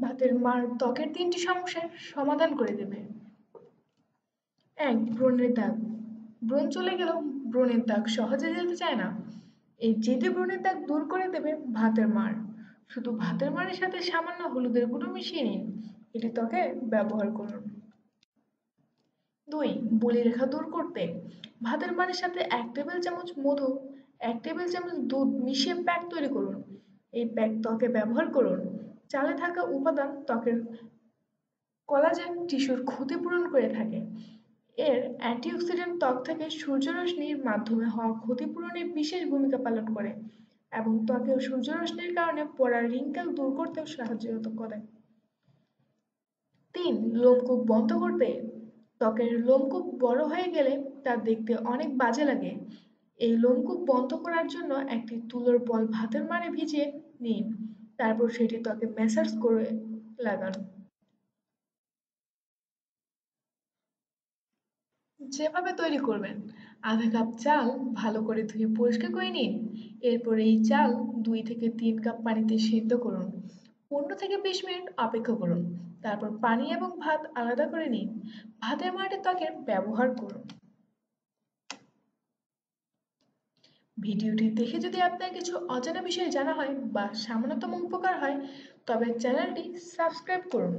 ভাতের মার ত্বকের তিনটি সমস্যার সমাধান করে দেবে। এক, ব্রণের দাগ। ব্রণ চলে গেলেও ব্রণের দাগ সহজে যেতে চায় না। এই যেতে ব্রণের দাগ দূর করে দেবে ভাতের মার। শুধু ভাতের মারের সাথে সামান্য হলুদের গুঁড়ো মিশিয়ে নিন। এটি ত্বকে ব্যবহার করুন। দুই, বলি রেখা দূর করতে। ভাতের মারের সাথে এক টেবিল চামচ মধু, এক টেবিল চামচ দুধ মিশিয়ে প্যাক তৈরি করুন। এই প্যাক ত্বকে ব্যবহার করুন। চালে থাকা উপাদান ত্বকের কলাজেন টিস্যুর ক্ষতিপূরণ করে থাকে। এর অ্যান্টিঅক্সিডেন্ট ত্বক থেকে সূর্যরশ্মির মাধ্যমে হওয়া ক্ষতিপূরণে বিশেষ ভূমিকা পালন করে এবং ত্বকে সূর্যরশ্মির কারণে পড়া রিঙ্কেল দূর করতেও সাহায্য করে। তিন, লোমকূপ বন্ধ করতে। ত্বকের লোমকূপ বড় হয়ে গেলে তা দেখতে অনেক বাজে লাগে। এই লোমকূপ বন্ধ করার জন্য একটি তুলোর বল ভাতের মারে ভিজিয়ে নিন। তারপর সেটি ত্বকে ম্যাসাজ করে লাগান। যেভাবে তৈরি করবেন, আধা কাপ চাল ভালো করে ধুয়ে পরিষ্কার করে নিন। এরপর এই চাল দুই থেকে তিন কাপ পানিতে সিদ্ধ করুন। পনেরো থেকে বিশ মিনিট অপেক্ষা করুন। তারপর পানি এবং ভাত আলাদা করে নিন। ভাতের মাঠে ত্বকের ব্যবহার করুন। ভিডিওটি দেখে যদি আপনার কিছু অজানা বিষয়ে জানা হয় বা সামান্যতম উপকার হয়, তবে চ্যানেলটি সাবস্ক্রাইব করুন।